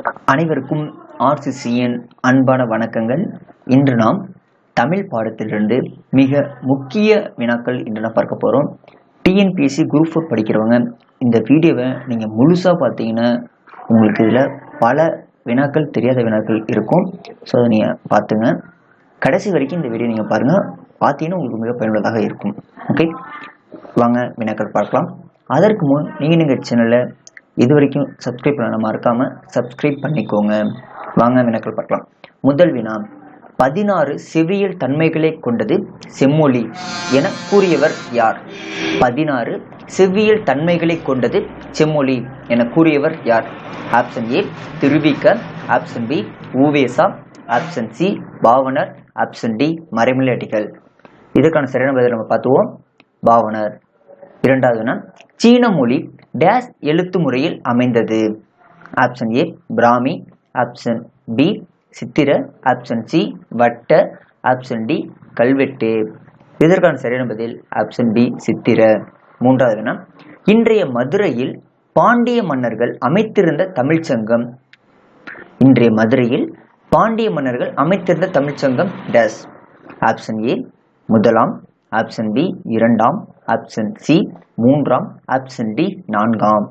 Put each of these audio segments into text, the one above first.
அனைவருக்கும் ஆர்சிசியின் அன்பான வணக்கங்கள். இன்று நாம் தமிழ் பாடத்திலிருந்து மிக முக்கிய வினாக்கள் இன்று நான் பார்க்க போகிறோம் டிஎன்பிஎஸ்சி குரூப் ஃபோர் படிக்கிறவங்க இந்த வீடியோவை நீங்கள் முழுசாக பார்த்தீங்கன்னா உங்களுக்கு இதில் பல வினாக்கள் தெரியாத வினாக்கள் இருக்கும். ஸோ அதை நீங்கள் பார்த்துங்க. கடைசி வரைக்கும் இந்த வீடியோ நீங்கள் பாருங்கள் பார்த்தீங்கன்னா உங்களுக்கு மிக பயனுள்ளதாக இருக்கும். ஓகே வாங்க வினாக்கள் பார்க்கலாம். அதற்கு முன் நீங்கள் எங்கள் சேனலில் இது வரைக்கும் சப்ஸ்கிரைப் பண்ண மறக்காமல் சப்ஸ்கிரைப் பண்ணிக்கோங்க. வாங்க வினாக்கள் பார்க்கலாம். முதல் வினா பதினாறு செவியல் தன்மைகளை கொண்டது செம்மொழி என கூறியவர் யார்? பதினாறு செவ்வியல் தன்மைகளை கொண்டது செம்மொழி என கூறியவர் யார்? Option A Thiruvika option B Uvesa. Option C Pavanar. Option D Maraimalai Adigal இதற்கான சரியான பதில் நம்ம பார்த்துவோம். பாவனர். இரண்டாவது சீன மொழி டேஸ் எழுத்து முறையில் அமைந்தது. Option A Brahmi option B சித்திர. ஆப்ஷன் சி வட்ட. ஆப்ஷன் டி கல்வெட்டு. இதற்கான சரியான பதில் ஆப்ஷன் பி சித்திர. மூன்றாவது வினா இன்றைய மதுரையில் பாண்டிய மன்னர்கள் அமைத்திருந்த தமிழ்ச்சங்கம் இன்றைய மதுரையில் பாண்டிய மன்னர்கள் அமைத்திருந்த தமிழ்ச்சங்கம் டேஸ் ஆப்ஷன் ஏ முதலாம். ஆப்ஷன் பி இரண்டாம் ஆப்ஷன் சி மூன்றாம் ஆப்ஷன் டி நான்காம்.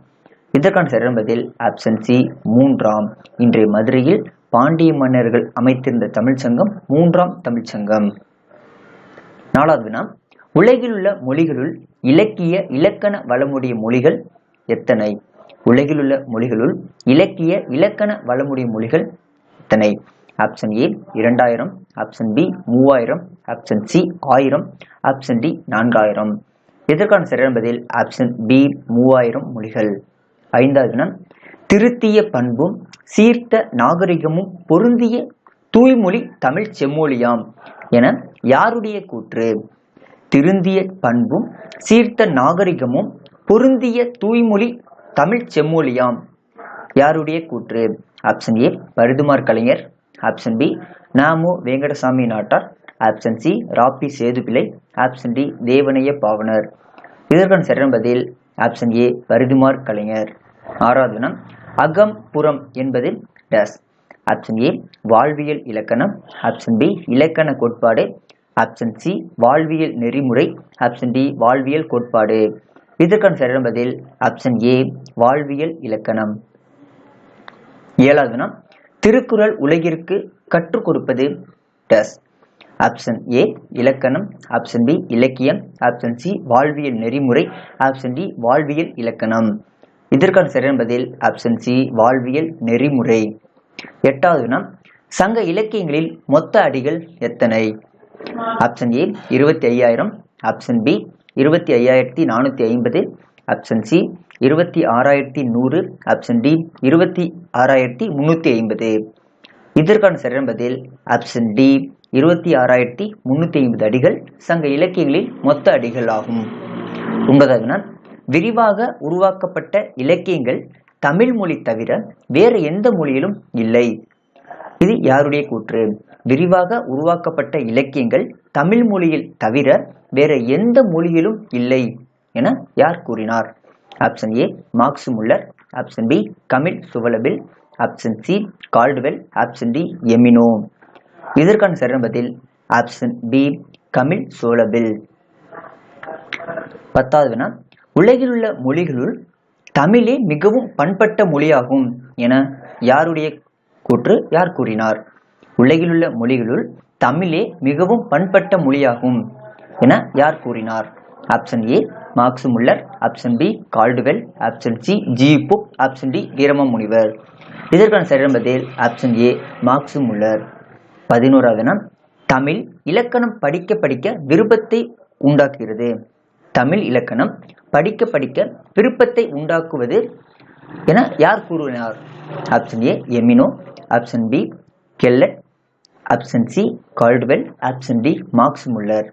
இதற்கான சரியான பதில் ஆப்ஷன் சி மூன்றாம். இன்றைய மதுரையில் பாண்டிய மன்னர்கள் அமைத்திருந்த தமிழ்ச்சங்கம் மூன்றாம் தமிழ்ச்சங்கம் நாலாவது வினா உலகில் உள்ள மொழிகளுள் இலக்கிய இலக்கண வளமுடைய மொழிகள் எத்தனை? உலகில் உள்ள மொழிகளுள் இலக்கிய இலக்கண வளமுடைய மொழிகள் எத்தனை? ஆப்ஷன் ஏ இரண்டாயிரம். ஆப்ஷன் பி மூவாயிரம். ஆப்ஷன் சி ஆயிரம். ஆப்ஷன் டி நான்காயிரம். இதற்கான சரியான பதில்? ஆப்ஷன் பி மூவாயிரம் மொழிகள். ஐந்தாவது திருத்திய பண்பும் சீர்த்த நாகரிகமும் பொருந்திய தூய்மொழி தமிழ் செம்மொழியாம் என யாருடைய கூற்று? திருந்திய பண்பும் சீர்த்த நாகரிகமும் பொருந்திய தூய்மொழி தமிழ் செம்மொழியாம். யாருடைய கூற்று? Option A Parithimar Kalaignar. Option B Namu Venkatasamy Nattar. Option C ராப்பி Sethupillai option D Devaneya Pavanar. இதற்கான சரியான பதில் ஆப்ஷன் ஏ பரிதுமார் கலைஞர். ஆறாவது வினா அகம் புறம் என்பது டேஸ். ஆப்ஷன் ஏ வாழ்வியல் இலக்கணம். ஆப்ஷன் பி இலக்கண கோட்பாடு. ஆப்ஷன் சி வாழ்வியல் நெறிமுறை. ஆப்ஷன் டி வாழ்வியல் கோட்பாடு. இதற்கான சரியான பதில் ஆப்ஷன் ஏ வாழ்வியல் இலக்கணம். ஏழாவது திருக்குறள் உலகிற்கு கற்றுக் கொடுப்பது டஸ். ஆப்ஷன் ஏ இலக்கணம். ஆப்ஷன் பி இலக்கியம். ஆப்ஷன் சி வாழ்வியல் நெறிமுறை. ஆப்ஷன் டி வாழ்வியல் இலக்கணம். இதற்கான சரியான பதில் ஆப்ஷன் சி வாழ்வியல் நெறிமுறை. எட்டாவது வினா சங்க இலக்கியங்களில் மொத்த அடிகள் எத்தனை? ஆப்ஷன் ஏ இருபத்தி ஐயாயிரம். ஆப்ஷன் பி இருபத்தி ஐயாயிரத்தி நானூற்றி ஐம்பது. ஆப்ஷன் சி இருபத்தி ஆறாயிரத்தி நூறு ஆப்ஷன் டி இருபத்தி ஆறாயிரத்தி முந்நூற்றி ஐம்பது. இதற்கான சரியான பதில் ஆப்ஷன் டி இருபத்தி ஆறாயிரத்தி முந்நூற்றி ஐம்பது அடிகள் சங்க இலக்கியங்களில் மொத்த அடிகள் ஆகும். ஒன்பதாவது விரிவாக உருவாக்கப்பட்ட இலக்கியங்கள் தமிழ் மொழி தவிர வேறு எந்த மொழியிலும் இல்லை. இது யாருடைய கூற்று? விரிவாக உருவாக்கப்பட்ட இலக்கியங்கள் தமிழ் மொழியில் தவிர வேற எந்த மொழியிலும் இல்லை. என யார் கூறினார்? Option A Max Muller option B Kamil Zvelebil option C Caldwell option D Emeneau இதற்கான சரியான பதில் ஆப்ஷன் பி கமில் சோலபில் பத்தாவது வினா உலகில் உள்ள மொழிகளுள் தமிழே மிகவும் பண்பட்ட மொழியாகும் என யாருடைய கூற்று யார் கூறினார்? உலகில் உள்ள மொழிகளுள் தமிழே மிகவும் பண்பட்ட மொழியாகும் என யார் கூறினார்? Option A Max Muller option B Caldwell option C G Pope option D Veerama Munivar இதற்கான சரியான பதில் ஆப்ஷன் ஏ மார்க்ஸ் முல்லர். பதினோராவது தமிழ் இலக்கணம் படிக்க படிக்க விருப்பத்தை உண்டாக்குகிறது. தமிழ் இலக்கணம் படிக்க படிக்க விருப்பத்தை உண்டாக்குவது என யார் கூறுகிறார் option A Emeneau option B Kellett option C Caldwell option D Max Muller.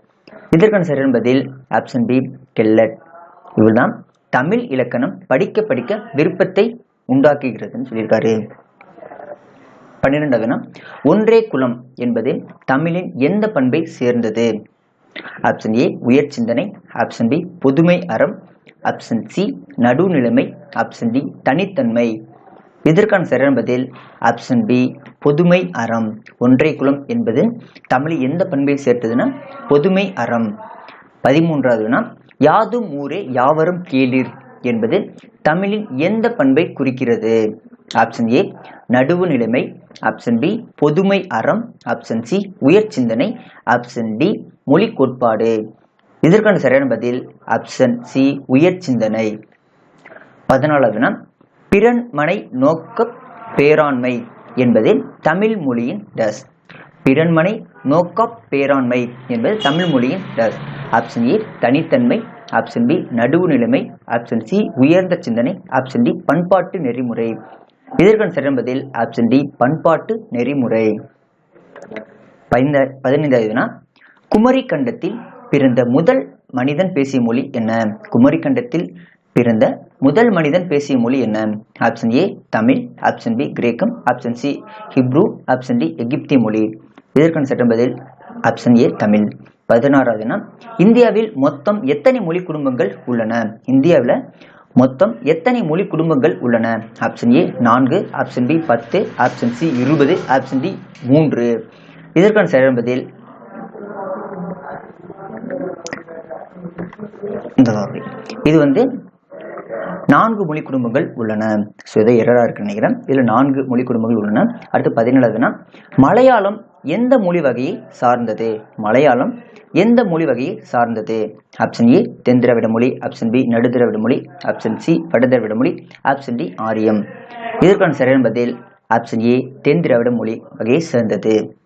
இதற்கான சரியான பதில் ஆப்ஷன் பி கெல்லட். இவர்தான் தமிழ் இலக்கணம் படிக்க படிக்க விருப்பத்தை உண்டாக்குகிறதுன்னு சொல்லியிருக்காரு. பன்னிரெண்டாவது ஒன்றே குலம் என்பது தமிழின் எந்த பண்பை சேர்ந்தது? ஆப்ஷன் ஏ உயர் சிந்தனை. ஆப்ஷன் பி பொதுமை அறம். ஆப்ஷன் சி நடுநிலைமை. ஆப்ஷன் டி தனித்தன்மை. இதற்கான சரியான பதில் ஆப்ஷன் பி பொதுமை அறம். ஒன்றை குலம் என்பது தமிழில் எந்த பண்பை சேர்த்ததுன்னா பொதுமை அறம். பதிமூன்றாவதுனா யாதும் ஊரே யாவரும் கேளிர் என்பது தமிழின் எந்த பண்பை குறிக்கிறது? ஆப்ஷன் ஏ நடுவு நிலைமை. ஆப்ஷன் பி பொதுமை அறம். ஆப்ஷன் சி உயர் சிந்தனை. ஆப்ஷன் டி மொழி கோட்பாடு. இதற்கான சரியான பதில் ஆப்ஷன் சி உயர் சிந்தனை. பதினாலாவதுனா பிறன்மனை நோக்க பேராண்மை என்பது தமிழ் மொழியின் டஸ். பிறன்மனை நோக்க பேராண்மை என்பது தமிழ் மொழியின் டஸ். ஆப்ஷன் ஏ தனித்தன்மை. ஆப்ஷன் பி நடுவு நிலைமை ஆப்ஷன் சி உயர்ந்த சிந்தனை. ஆப்ஷன் டி பண்பாட்டு நெறிமுறை. இதற்கான சிறம்பதில் ஆப்ஷன் டி பண்பாட்டு நெறிமுறை. பதினைந்த பதினைந்தாவதுனா குமரி கண்டத்தில் பிறந்த முதல் மனிதன் பேசிய மொழி என்ன? குமரி கண்டத்தில் பிறந்த முதல் மனிதன் பேசிய மொழி என்ன? Option A Tamil. Option B கிரேக்கம். Option C Hebrew. Option D எகிப்திய மொழி. இதற்கான சட்டம் பதில் ஆப்ஷன் ஏ தமிழ். பதினாறாவதுனா இந்தியாவில் மொத்தம் எத்தனை மொழி குடும்பங்கள் உள்ளன? இந்தியாவில் மொத்தம் எத்தனை மொழி குடும்பங்கள் உள்ளன? ஆப்ஷன் ஏ நான்கு ஆப்ஷன் பி பத்து ஆப்ஷன் சி இருபது ஆப்ஷன் டி மூன்று. இதற்கான சரியான பதில். இது வந்து நான்கு மொழி குடும்பங்கள் உள்ளன. ஸோ இதை எரரா இருக்கு நினைக்கிறேன். இதில் நான்கு மொழி குடும்பங்கள் உள்ளன. அடுத்து பதினேழாவதுனா மலையாளம் எந்த மொழி வகையை சார்ந்தது? மலையாளம். எந்த மொழி வகையை சார்ந்தது? ஆப்ஷன் ஏ தென்திரவிட மொழி. ஆப்ஷன் பி நடுதிரவிட மொழி. ஆப்ஷன் சி வடதிரவிட மொழி. ஆப்ஷன் டி ஆரியம். இதற்கான சரியான பதில் ஆப்ஷன் ஏ தென்திராவிட மொழி வகையை சேர்ந்தது.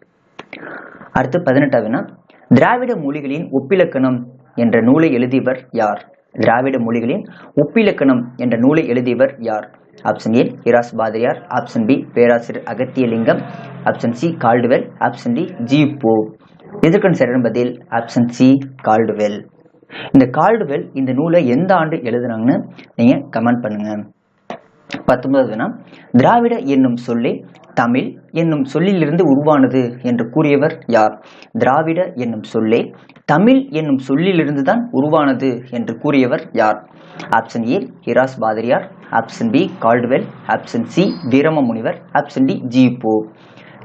அடுத்து பதினெட்டாவதுனா திராவிட மொழிகளின் ஒப்பிலக்கணம் என்ற நூலை எழுதியவர் யார்? திராவிட மொழிகளின் ஒப்பிலக்கணம் என்ற நூலை எழுதியவர் யார்? ஆப்ஷன் ஏ ஹிராஸ் பாதிரியார் ஆப்ஷன் பி பேராசிரியர் Agathiyalingam option C Caldwell option D G Pope இதற்கான சரியான பதில் ஆப்ஷன் சி கால்டுவெல் இந்த கால்டுவெல் இந்த நூலை எந்த ஆண்டு எழுதுனாங்கன்னு நீங்கள் கமெண்ட் பண்ணுங்க. பத்தொன்பதுனா திராவிட என்னும் சொல்லே தமிழ் என்னும் சொல்லிலிருந்து உருவானது என்று கூறியவர் யார்? திராவிட என்னும் சொல்லே தமிழ் என்னும் சொல்லிலிருந்து தான் உருவானது என்று கூறியவர் யார்? ஆப்ஷன் ஏ ஹிராஸ் பாதிரியார் option B Caldwell option C Veerama Munivar option D G Pope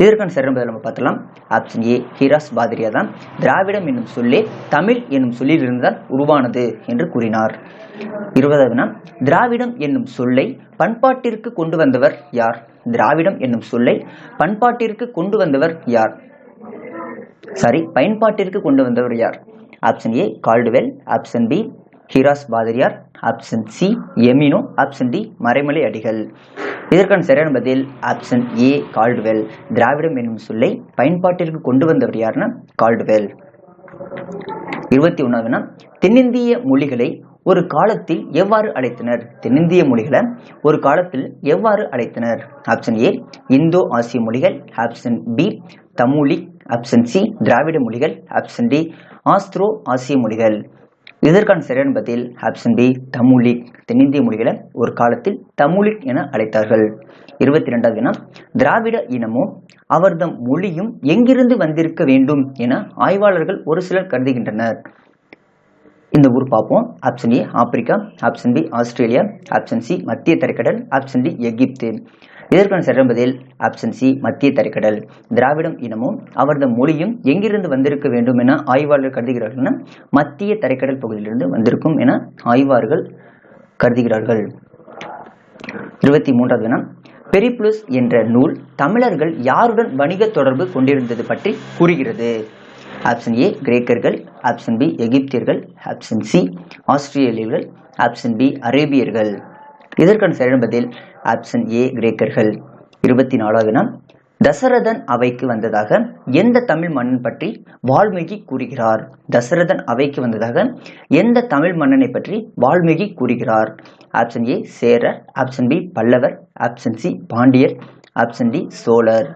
இதற்கான சரியான நம்ம பார்த்தலாம் ஆப்ஷன் ஏ ஹிராஸ் பாதிரியா தான். திராவிடம் என்னும் சொல்லே தமிழ் என்னும் சொல்லிலிருந்து தான் உருவானது என்று கூறினார். இருபதாவதுனா திராவிடம் என்னும் சொல்லை பண்பாட்டிற்கு கொண்டு வந்தவர் யார்? திராவிடம் என்னும் சொல்லை பண்பாட்டிற்கு கொண்டு வந்தவர் யார்? சாரி பயன்பாட்டிற்கு கொண்டு வந்தவர் யார்? Option A Caldwell option B Heras பாதிரியார் option C Emeneau option D Maraimalai Adigal. இதற்கான சரியான பதில் ஆப்ஷன் ஏ கால்டுவெல். திராவிடம் என்னும் சொல்லை பயன்பாட்டிற்கு கொண்டு வந்தவர் யாருன்னா கால்டுவெல். இருபத்தி ஒன்றாவதுனா தென்னிந்திய மொழிகளை ஒரு காலத்தில் எவ்வாறு அழைத்தனர்? தென்னிந்திய மொழிகளை ஒரு காலத்தில் எவ்வாறு அழைத்தனர்? ஆப்ஷன் ஏ இந்தோ ஆசிய மொழிகள். Option B Tamulic option C திராவிட மொழிகள். ஆப்ஷன் டி ஆஸ்திரோ ஆசிய மொழிகள். இதற்கான சரியான பதில்? ஆப்ஷன் பி தமிழிக் தென்னிந்திய மொழிகளை ஒரு காலத்தில் தமுலிக் என அழைத்தார்கள். இருபத்தி ரெண்டாவது வினா திராவிட இனமும் அவர்தம் மொழியும் எங்கிருந்து வந்திருக்க வேண்டும் என ஆய்வாளர்கள் ஒரு சிலர் கருதுகின்றனர். இந்த ஊர் பார்ப்போம். Option A Africa. Option B Australia. Option C மத்திய தரைக்கடல். ஆப்ஷன் டி எகிப்து. இதற்கான சரியான பதில் ஆப்ஷன் சி மத்திய தரைக்கடல். திராவிடம் இனமும் அவரது மொழியும் எங்கிருந்து வந்திருக்க வேண்டும் என ஆய்வாளர் கருதுகிறார்கள் மத்திய தரைக்கடல் பகுதியிலிருந்து வந்திருக்கும் என ஆய்வார்கள் கருதுகிறார்கள். இருபத்தி மூன்றாவது வினா பெரிப்ளஸ் என்ற நூல் தமிழர்கள் யாருடன் வணிக தொடர்பு கொண்டிருந்தது பற்றி கூறுகிறது. ஆப்ஷன் ஏ கிரேக்கர்கள் ஆப்ஷன் பி எகிப்தியர்கள் ஆப்ஷன் சி ஆஸ்திரேலியர்கள் ஆப்ஷன் பி அரேபியர்கள். இதற்கான சரியான பதில் ஆப்ஷன் ஏ கிரேக்கர்கள். இருபத்தி நாலாவது நாள் தசரதன் அவைக்கு வந்ததாக எந்த தமிழ் மன்னன் பற்றி வால்மீகி கூறுகிறார்? தசரதன் அவைக்கு வந்ததாக எந்த தமிழ் மன்னனை பற்றி வால்மீகி கூறுகிறார்? ஆப்ஷன் ஏ சேரர். ஆப்ஷன் பி பல்லவர். ஆப்ஷன் சி பாண்டியர். ஆப்ஷன் டி சோழர்.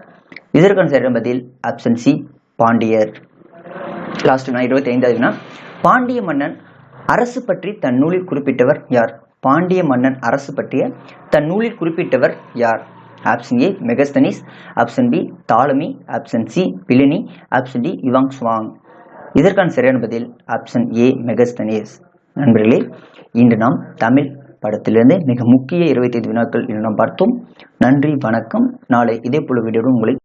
இதற்கான சரியான பதில் ஆப்ஷன் சி பாண்டியர். லாஸ்ட் நான் இருபத்தி ஐந்தாவதுனா பாண்டிய மன்னன் அரசு பற்றி தன் நூலில் குறிப்பிட்டவர் யார்? பாண்டிய மன்னன் அரசு பற்றிய தன் நூலில் குறிப்பிட்டவர் யார்? Option A Megasthenes option B Ptolemy option C Pliny option D Yuan Chwang இதற்கான சரியான பதில் ஆப்ஷன் ஏ மெகஸ்தனிஸ் நண்பர்களே இன்று நாம் தமிழ் படத்திலிருந்து மிக முக்கிய இருபத்தைந்து வினாக்கள் இன்று நாம் பார்த்தோம். நன்றி வணக்கம். நாளை இதே போல வீடியோடு உங்களை